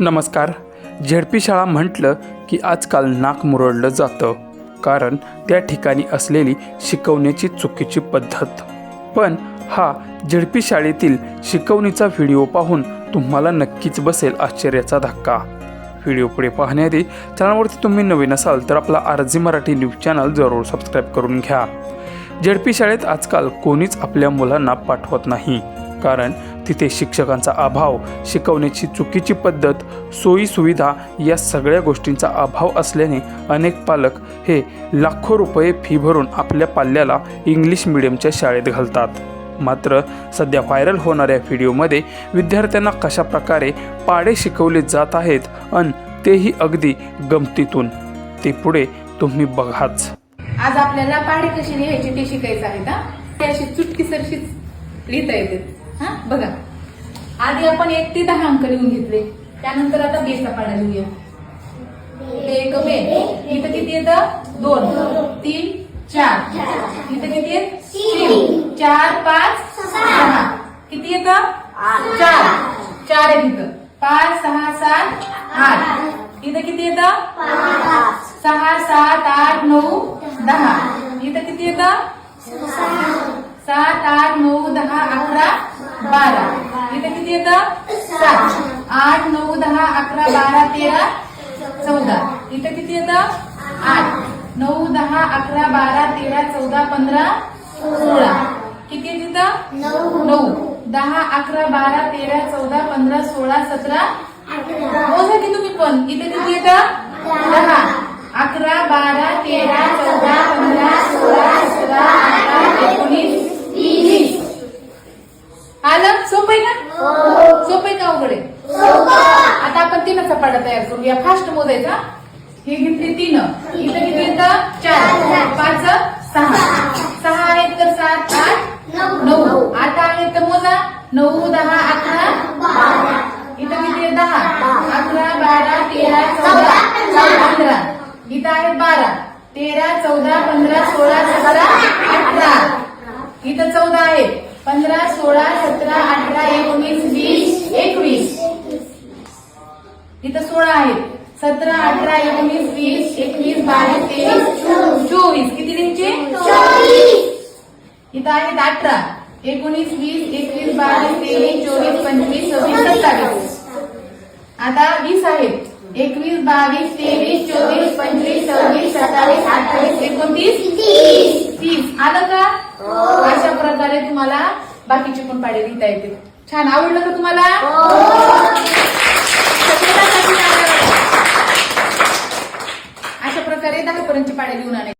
नमस्कार. झेडपी शाळा म्हटलं की आजकाल नाक मुरडलं जातं. कारण त्या ठिकाणी असलेली शिकवण्याची चुकीची पद्धत. पण हा झेडपी शाळेतील शिकवणीचा व्हिडिओ पाहून तुम्हाला नक्कीच बसेल आश्चर्याचा धक्का. व्हिडिओ पुढे पाहण्याआधी चॅनलवरती तुम्ही नवीन असाल तर आपला आरजी मराठी न्यूज चॅनल जरूर सबस्क्राईब करून घ्या. झेडपी शाळेत आजकाल कोणीच आपल्या मुलांना पाठवत नाही. कारण तिथे शिक्षकांचा अभाव शिकवण्याची चुकीची पद्धत सोयीसुविधा या सगळ्या गोष्टींचा अभाव असल्याने अनेक पालक हे लाखो रुपये फी भरून आपल्या पाल्याला इंग्लिश मिडियमच्या शाळेत घालतात. मात्र सध्या व्हायरल होणाऱ्या व्हिडिओमध्ये विद्यार्थ्यांना कशा प्रकारे पाडे शिकवले जात आहेत अन तेही अगदी गमतीतून. ते पुढे तुम्ही बघाच. आज आपल्याला पाडे कशी लिहायची ते शिकायचं आहे का ते अशी लिहिता येते. हा बघा. आधी आपण एक ते दहा अंक लिहून घेतले. त्यानंतर आता बेचा पाडा लिहूया. एक बे इथं किती येतं? दोन. तीन चार. इथं किती येत तीन. चार पाच सहा. किती येतं? चार. चार आहे तिथं पाच सहा सात आठ. इथं किती येतं? सहा सात आठ नऊ दहा. इथं किती येतं? सात आठ नऊ दहा अकरा बारा. इथं किती येतं? सात. आठ नऊ दहा अकरा बारा तेरा चौदा. इथं किती येतं? आठ. नऊ दहा अकरा बारा तेरा चौदा पंधरा सोळा. किती आहे तिथं? नऊ. दहा अकरा बारा तेरा चौदा पंधरा सोळा सतरा. हो, मोजा की तुम्ही पण. इथे किती येतं? दहा. अकरा बारा तेरा चौदा. सोपं आहे का? सोपं आहे का अवघड आहे? आता आपण तीनचा पाडा तयार करूया. फास्ट मोजायचा. हे घेतली तीन. इथं किती येतं चार. पाच सहा. सहा आहेत तर सात आठ नऊ. आठ आहेत तर मोजा. नऊ दहा अकरा इथं किती दहा. अकरा बारा तेरा चौदा. पंधरा. इथं आहे बारा. तेरा चौदा पंधरा सोळा सतरा अठरा. इथं चौदा आहे. पंधरा सोळा सतरा अठरा एकोणीस वीस एकवीस. इथं सोळा आहेत. सतरा अठरा एकोणीस वीस एकवीस बावीस तेवीस चोवीस. किती लिहायचे इथं आहेत अठरा. एकोणीस वीस एकवीस बावीस तेवीस चोवीस पंचवीस सव्वीस सत्तावीस. आता वीस आहेत. एकवीस बावीस तेवीस चोवीस पंचवीस सव्वीस सत्तावीस अठ्ठावीस एकोणतीस तीस आलं का अशा प्रकारे तुम्हाला बाकीचे पण पाडे लिहिता येतील. छान आवडलं का तुम्हाला? वाजवा. अशा प्रकारे दहा पर्यंतचे पाडे लिहून आणायचे.